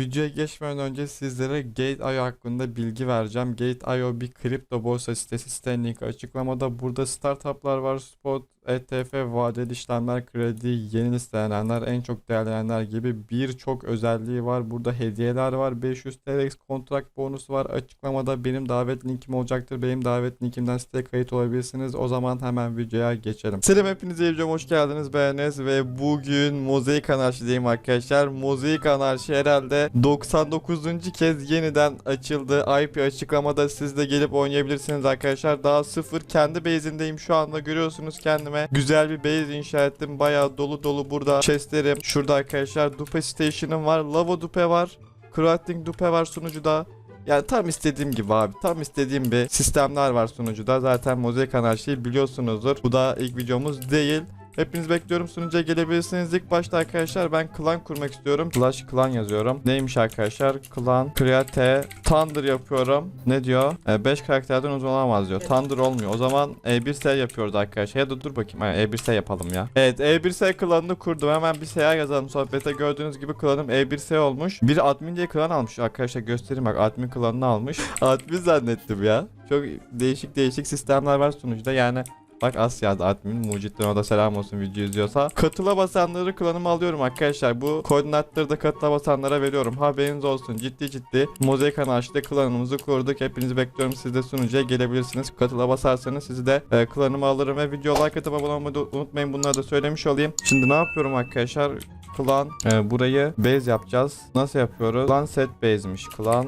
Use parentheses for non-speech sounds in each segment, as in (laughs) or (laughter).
Videoya geçmeden önce sizlere Gate.io hakkında bilgi vereceğim. Gate.io bir kripto borsa sitesi. Sitenin linki açıklamada. Burada startuplar var. Spot, ETF, vadeli işlemler, kredi, yeni listelenenler, en çok değerlenenler gibi birçok özelliği var. Burada hediyeler var. 500 TLX kontrakt bonusu var. Açıklamada benim davet linkim olacaktır. Benim davet linkimden siteye kayıt olabilirsiniz. O zaman hemen videoya geçelim. Selam hepinize videoma hoş geldiniz. Beğeniniz ve bugün Mozaik Anarşi'deyim arkadaşlar. Mozaik Anarşi herhalde 99. kez yeniden açıldı. IP açıklamada siz de gelip oynayabilirsiniz arkadaşlar. Daha sıfır kendi base'indeyim şu anda görüyorsunuz kendime. Güzel bir base inşa ettim. Bayağı dolu dolu burada chestlerim. Şurada arkadaşlar Dupe Station'ım var. Lava Dupe var. Crafting Dupe var sunucuda. Yani tam istediğim gibi abi. Tam istediğim bir sistemler var sunucuda. Zaten Mozaik Anarşi'yi biliyorsunuzdur. Bu da ilk videomuz değil. Hepiniz bekliyorum sunucuya gelebilirsiniz. İlk başta arkadaşlar ben klan kurmak istiyorum. Slash klan yazıyorum. Neymiş arkadaşlar? Klan, create, thunder yapıyorum. Ne diyor? 5 karakterden uzun olamaz diyor. Thunder olmuyor. O zaman E1S yapıyoruz arkadaşlar. Ya da dur bakayım. Yani E1S yapalım ya. Evet E1S klanını kurdum. Hemen bir seyahat yazalım sohbete. Gördüğünüz gibi klanım E1S olmuş. Biri admin diye klan almış. Arkadaşlar göstereyim bak admin klanını almış. (laughs) admin zannettim ya. Çok değişik değişik sistemler var sunucuda. Yani Bak Asya'da admin Mucit'ten o da selam olsun video izliyorsa. Katıla basanları klanıma alıyorum arkadaşlar. Bu koordinatları da katıla basanlara veriyorum. Haberiniz olsun. Ciddi ciddi Mozaik Anarşi'de klanımızı kurduk. Hepinizi bekliyorum. Siz de sunucuya gelebilirsiniz. Katıla basarsanız sizi de e, klanıma alırım ve video like atıp abone olmayı unutmayın. Bunları da söylemiş olayım. Şimdi ne yapıyorum arkadaşlar? Klan e, burayı base yapacağız. Nasıl yapıyoruz? Klan set base'miş. Klan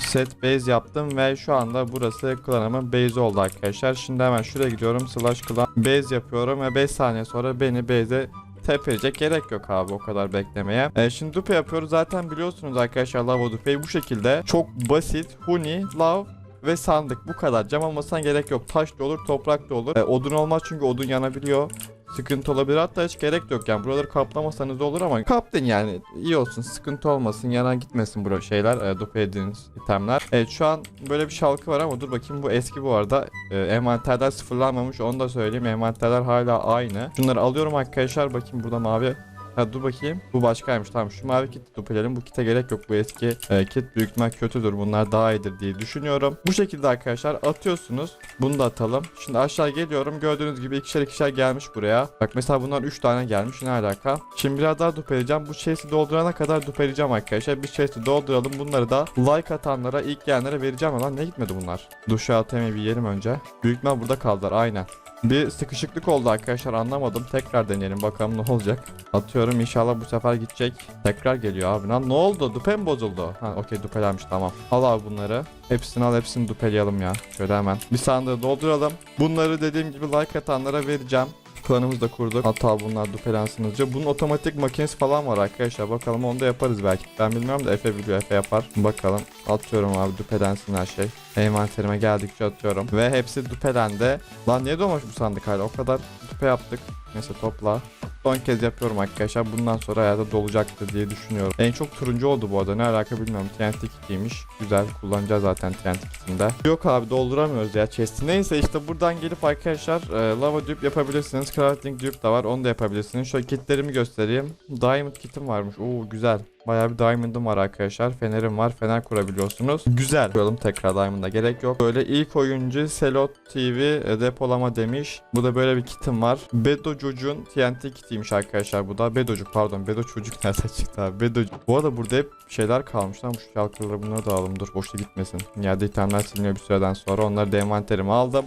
set base yaptım ve şu anda burası klanımın base oldu arkadaşlar. Şimdi hemen şuraya gidiyorum slash klan base yapıyorum ve 5 saniye sonra beni base'e tepecek gerek yok abi o kadar beklemeye. E, şimdi dupe yapıyoruz. Zaten biliyorsunuz arkadaşlar lava dupeyi bu şekilde. Çok basit. Huni lav ve sandık. Bu kadar. Cam olmasına gerek yok. Taş da olur toprak da olur. E, odun olmaz çünkü odun yanabiliyor sıkıntı olabilir. Hatta hiç gerek yok. Yani buraları kaplamasanız olur ama kaptın yani. İyi olsun. Sıkıntı olmasın. Yanan gitmesin bu şeyler. E, dupe ediniz itemler. Evet şu an böyle bir şalkı var ama dur bakayım. Bu eski bu arada. E, envanterler sıfırlanmamış. Onu da söyleyeyim. Envanterler hala aynı. Şunları alıyorum arkadaşlar. Bakayım burada mavi Ha dur bakayım. Bu başkaymış. Tamam şu mavi kiti dupelerim. Bu kite gerek yok. Bu eski e, kit büyük ihtimal kötüdür. Bunlar daha iyidir diye düşünüyorum. Bu şekilde arkadaşlar atıyorsunuz. Bunu da atalım. Şimdi aşağı geliyorum. Gördüğünüz gibi ikişer ikişer gelmiş buraya. Bak mesela bunlar 3 tane gelmiş. Ne alaka? Şimdi biraz daha dupeleyeceğim. Bu chest'i doldurana kadar dupeleyeceğim arkadaşlar. Bir chest'i dolduralım. Bunları da like atanlara, ilk gelenlere vereceğim. Lan ne gitmedi bunlar? Duşa atayım bir yerim önce. Büyük ihtimal burada kaldılar. Aynen. Bir sıkışıklık oldu arkadaşlar anlamadım. Tekrar deneyelim bakalım ne olacak. Atıyorum inşallah bu sefer gidecek. Tekrar geliyor abi. Lan ne oldu? Dupe mi bozuldu? Ha okey dupelenmiş tamam. Al abi bunları. Hepsini al hepsini dupeleyelim ya. Şöyle hemen. Bir sandığı dolduralım. Bunları dediğim gibi like atanlara vereceğim. Klanımızı da kurduk. Hatta bunlar dupelensin hızlıca. Bunun otomatik makinesi falan var arkadaşlar. Bakalım onu da yaparız belki. Ben bilmiyorum da Efe biliyor. Efe yapar. Bakalım. Atıyorum abi dupelensin her şey. Envanterime geldikçe atıyorum. Ve hepsi dupelendi. Lan niye dolmuş bu sandık hala? O kadar dupe yaptık. Neyse topla. Son kez yapıyorum arkadaşlar. Bundan sonra hayata dolacaktır diye düşünüyorum. En çok turuncu oldu bu arada. Ne alaka bilmiyorum. TNT kitiymiş. Güzel. Kullanacağız zaten TNT kitinde. Yok abi dolduramıyoruz ya chest'i. Neyse işte buradan gelip arkadaşlar e, lava dupe yapabilirsiniz. Crafting dupe de var. Onu da yapabilirsiniz. Şöyle kitlerimi göstereyim. Diamond kitim varmış. Oo güzel. Bayağı bir diamond'ım var arkadaşlar. Fenerim var. Fener kurabiliyorsunuz. Güzel. Koyalım tekrar diamond'a gerek yok. Böyle ilk oyuncu Selot TV e, depolama demiş. Bu da böyle bir kitim var. Bedo Cucun TNT kitiymiş arkadaşlar bu da. Bedocuk pardon. Bedo çocuk (laughs) nereden çıktı abi? Bedocuk. Bu arada burada hep şeyler kalmış lan. Bu şalkırları bunları da alalım. Dur boşta gitmesin. Yerde itemler siliniyor bir süreden sonra. Onları da envanterime aldım.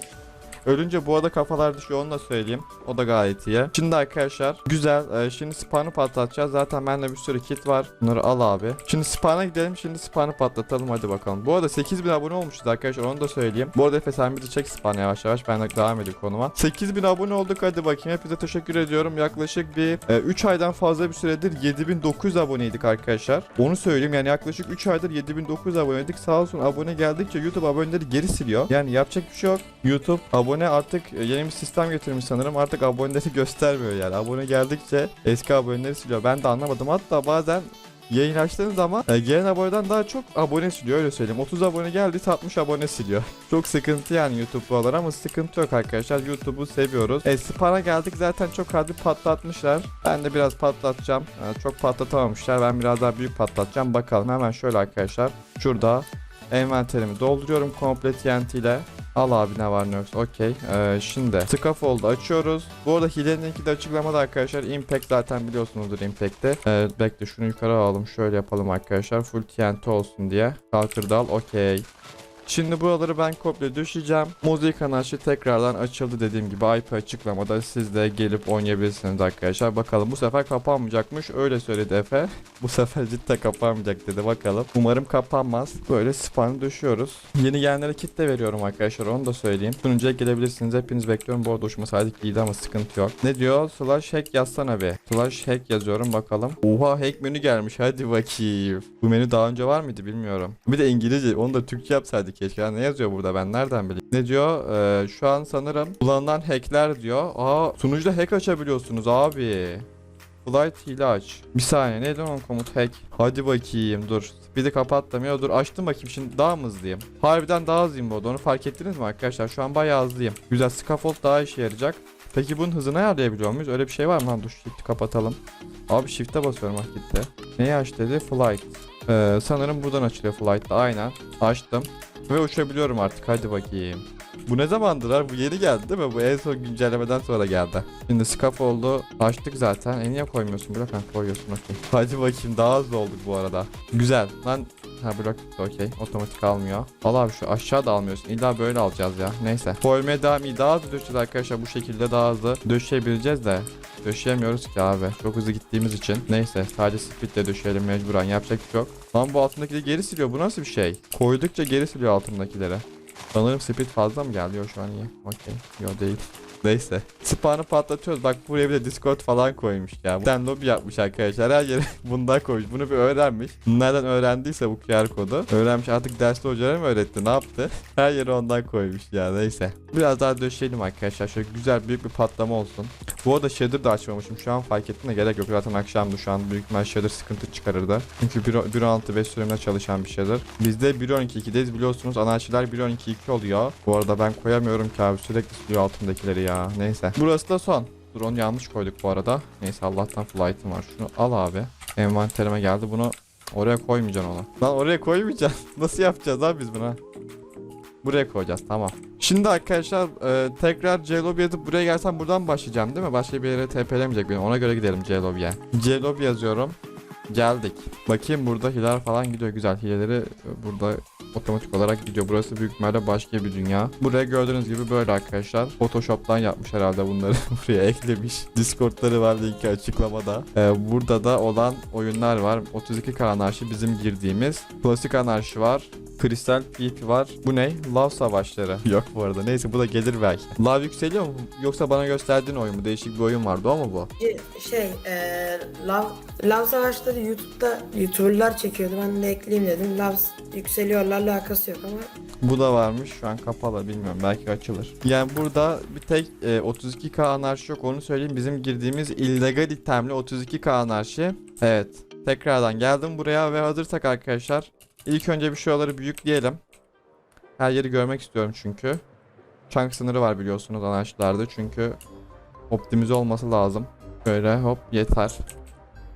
Ölünce bu arada kafalar düşüyor onu da söyleyeyim. O da gayet iyi. Şimdi arkadaşlar güzel. Ee, şimdi spawn'ı patlatacağız. Zaten bende bir sürü kit var. Bunları al abi. Şimdi spawn'a gidelim. Şimdi spawn'ı patlatalım hadi bakalım. Bu arada 8000 abone olmuşuz arkadaşlar onu da söyleyeyim. Bu arada Efe sen de çek spawn yavaş yavaş. Ben de devam ediyorum konuma. 8000 abone olduk hadi bakayım. Hepinize teşekkür ediyorum. Yaklaşık bir 3 aydan fazla bir süredir 7900 aboneydik arkadaşlar. Onu söyleyeyim yani yaklaşık 3 aydır 7900 aboneydik. Sağ olsun abone geldikçe YouTube aboneleri geri siliyor. Yani yapacak bir şey yok. YouTube abone artık e, yeni bir sistem getirmiş sanırım. Artık aboneleri (laughs) göstermiyor yani. Abone geldikçe eski aboneleri siliyor. Ben de anlamadım. Hatta bazen yayın açtığınız zaman e, gelen aboneden daha çok abone siliyor öyle söyleyeyim. 30 abone geldi 60 abone siliyor. (laughs) çok sıkıntı yani YouTube bu aralar ama sıkıntı yok arkadaşlar. YouTube'u seviyoruz. E, Spam'a geldik zaten çok hadi patlatmışlar. Ben de biraz patlatacağım. E, çok patlatamamışlar. Ben biraz daha büyük patlatacağım. Bakalım hemen şöyle arkadaşlar. Şurada envanterimi dolduruyorum komple TNT ile. Al abi ne var ne yoksa okey. Ee, şimdi Scaffold'u açıyoruz. Bu arada hilenin linki de açıklamada arkadaşlar. Impact zaten biliyorsunuzdur Impact'i. Ee, bekle şunu yukarı alalım. Şöyle yapalım arkadaşlar. Full TNT olsun diye. Kalkır dal okey. Şimdi buraları ben komple düşeceğim. Mozaik anarşi tekrardan açıldı dediğim gibi IP açıklamada siz de gelip oynayabilirsiniz arkadaşlar. Bakalım bu sefer kapanmayacakmış. Öyle söyledi Efe. (laughs) Bu sefer cidden kapanmayacak dedi bakalım. Umarım kapanmaz. Böyle spam düşüyoruz. Yeni gelenlere kit de veriyorum arkadaşlar onu da söyleyeyim. Sunucuya gelebilirsiniz. Hepiniz bekliyorum. Bu arada hoşuma saydık iyiydi ama sıkıntı yok. Ne diyor? Slash hack yazsana be. Slash hack yazıyorum bakalım. Oha hack menü gelmiş. Hadi bakayım. Bu menü daha önce var mıydı bilmiyorum. Bir de İngilizce. Onu da Türkçe yapsaydık keşke. Ne yazıyor burada ben nereden bileyim. Ne diyor? Ee, şu an sanırım kullanılan hackler diyor. Aa sunucuda hack açabiliyorsunuz abi. Flight hile aç. Bir saniye neydi onun komut hack? Hadi bakayım dur. Bir de kapatlamıyor. Dur açtım bakayım şimdi daha mı hızlıyım? Harbiden daha hızlıyım bu arada onu fark ettiniz mi arkadaşlar? Şu an bayağı hızlıyım. Güzel scaffold daha işe yarayacak. Peki bunun hızını ayarlayabiliyor muyuz? Öyle bir şey var mı? Lan dur shift'i kapatalım. Abi shift'e basıyorum gitti. Neyi aç dedi? Flight. Ee, sanırım buradan açılıyor flight'ta aynen. Açtım. Ve uçabiliyorum artık hadi bakayım. Bu ne zamandır abi? Bu yeni geldi değil mi? Bu en son güncellemeden sonra geldi. Şimdi scaffold'u açtık zaten. E niye koymuyorsun? Blok ha koyuyorsun okey. Hadi bakayım daha hızlı olduk bu arada. Güzel. Lan Ha blok okey. Otomatik almıyor. Al abi şu aşağı da almıyorsun. İlla böyle alacağız ya. Neyse. Koymaya devam iyi. Daha hızlı döşeceğiz arkadaşlar. Bu şekilde daha hızlı döşeyebileceğiz de. Döşeyemiyoruz ki abi. Çok hızlı gittiğimiz için. Neyse sadece speedle döşeyelim mecburen. Yapacak bir şey yok. Lan bu altındakileri geri siliyor. Bu nasıl bir şey? Koydukça geri siliyor altındakileri. Sanırım speed fazla mı geldi? Yok şu an iyi. Okey. Yok değil. Neyse. Spawn'ı patlatıyoruz. Bak buraya bir de Discord falan koymuş ya. Sen lobi yapmış arkadaşlar. Her yere (laughs) bundan koymuş. Bunu bir öğrenmiş. Nereden öğrendiyse bu QR kodu. Öğrenmiş artık dersli hocalara mı öğretti? Ne yaptı? (laughs) Her yere ondan koymuş ya. Neyse. Biraz daha döşeyelim arkadaşlar. Şöyle güzel büyük bir patlama olsun. Bu arada shader da açmamışım. Şu an fark ettim de gerek yok. Zaten akşamdı şu an. Büyük ihtimal shader sıkıntı çıkarırdı. Çünkü 1.16 ve sürümle çalışan bir shader. Bizde 1.12.2'deyiz biliyorsunuz. Anarşiler 1.12.2 oluyor. Bu arada ben koyamıyorum ki abi. Sürekli siliyor altındakileri ya. Neyse. Burası da son. Dur onu yanlış koyduk bu arada. Neyse Allah'tan flight'ım var. Şunu al abi. Envanterime geldi. Bunu oraya koymayacaksın ona. Lan oraya koymayacaksın. (laughs) Nasıl yapacağız abi biz bunu? Buraya koyacağız tamam. Şimdi arkadaşlar e, tekrar C-Lobby yazıp buraya gelsem buradan başlayacağım değil mi? Başka bir yere TP'lemeyecek beni. Ona göre gidelim C-Lobby'ye. C-Lobby yazıyorum. Geldik. Bakayım burada hileler falan gidiyor. Güzel hileleri burada otomatik olarak gidiyor. Burası büyük ihtimalle başka bir dünya. Buraya gördüğünüz gibi böyle arkadaşlar. Photoshop'tan yapmış herhalde bunları (laughs) buraya eklemiş. Discord'ları var linki açıklamada. Ee, burada da olan oyunlar var. 32K anarşi bizim girdiğimiz. Klasik anarşi var. Kristal PP var. Bu ne? Lav savaşları. Yok bu arada. Neyse bu da gelir belki. Lav yükseliyor mu? Yoksa bana gösterdiğin oyun mu? Değişik bir oyun vardı o mu bu? Şey, eee Lav, Lav Savaşları YouTube'da YouTuber'lar çekiyordu. Ben de ekleyeyim dedim. Lav yükseliyorlar alakası yok ama Bu da varmış. Şu an kapalı bilmiyorum. Belki açılır. Yani burada bir tek e, 32K anarşi yok. Onu söyleyeyim. Bizim girdiğimiz illegal itemli 32K anarşi. Evet. Tekrardan geldim buraya ve hazırsak arkadaşlar. İlk önce bir şuraları büyükleyelim. Her yeri görmek istiyorum çünkü. Chunk sınırı var biliyorsunuz anarşilerde. Çünkü optimize olması lazım. Böyle hop yeter.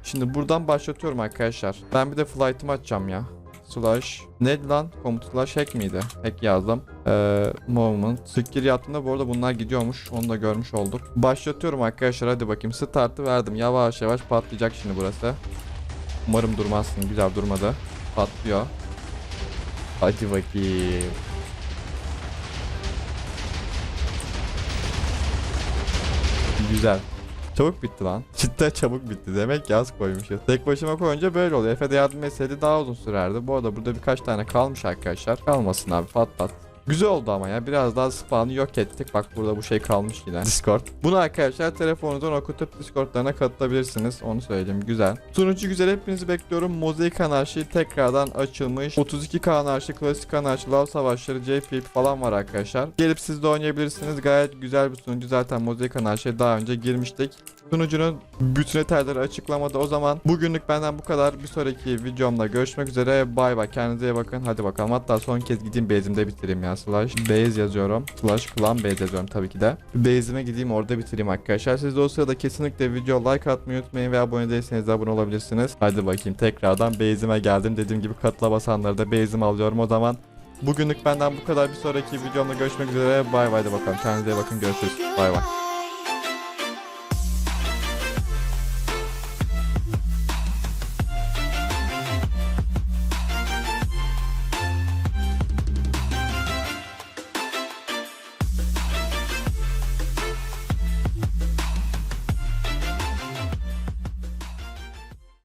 Şimdi buradan başlatıyorum arkadaşlar. Ben bir de flight'ımı açacağım ya slash ne lan komut slash hack miydi? Hack yazdım. Ee, movement. Skill yaptığımda bu arada bunlar gidiyormuş. Onu da görmüş olduk. Başlatıyorum arkadaşlar hadi bakayım. Start'ı verdim. Yavaş yavaş patlayacak şimdi burası. Umarım durmazsın. Güzel durmadı. Patlıyor. Hadi bakayım. Güzel. Çabuk bitti lan. (laughs) Cidden çabuk bitti. Demek ki az koymuşuz. Tek başıma koyunca böyle oluyor. Efe de yardım etseydi daha uzun sürerdi. Bu arada burada birkaç tane kalmış arkadaşlar. Kalmasın abi pat pat. Güzel oldu ama ya biraz daha spawn'ı yok ettik. Bak burada bu şey kalmış yine. Discord. Bunu arkadaşlar telefonunuzdan okutup Discord'larına katılabilirsiniz. Onu söyleyeyim. Güzel. Sunucu güzel hepinizi bekliyorum. Mozaik anarşi tekrardan açılmış. 32K anarşi, klasik anarşi, lav savaşları, JFP falan var arkadaşlar. Gelip siz de oynayabilirsiniz. Gayet güzel bir sunucu. Zaten Mozaik anarşiye daha önce girmiştik. Sunucunun bütün detayları açıklamada. O zaman bugünlük benden bu kadar. Bir sonraki videomda görüşmek üzere. Bay bay. Kendinize iyi bakın. Hadi bakalım. Hatta son kez gideyim base'imde bitireyim ya. Slash base yazıyorum. Slash clan base yazıyorum tabii ki de. Base'ime gideyim orada bitireyim arkadaşlar. Siz de o sırada kesinlikle video like atmayı unutmayın ve abone değilseniz de abone olabilirsiniz. Hadi bakayım tekrardan base'ime geldim. Dediğim gibi katıla basanları da base'ime alıyorum. O zaman bugünlük benden bu kadar. Bir sonraki videomda görüşmek üzere. Bay bay de bakalım. Kendinize iyi bakın. Görüşürüz. Bay bay.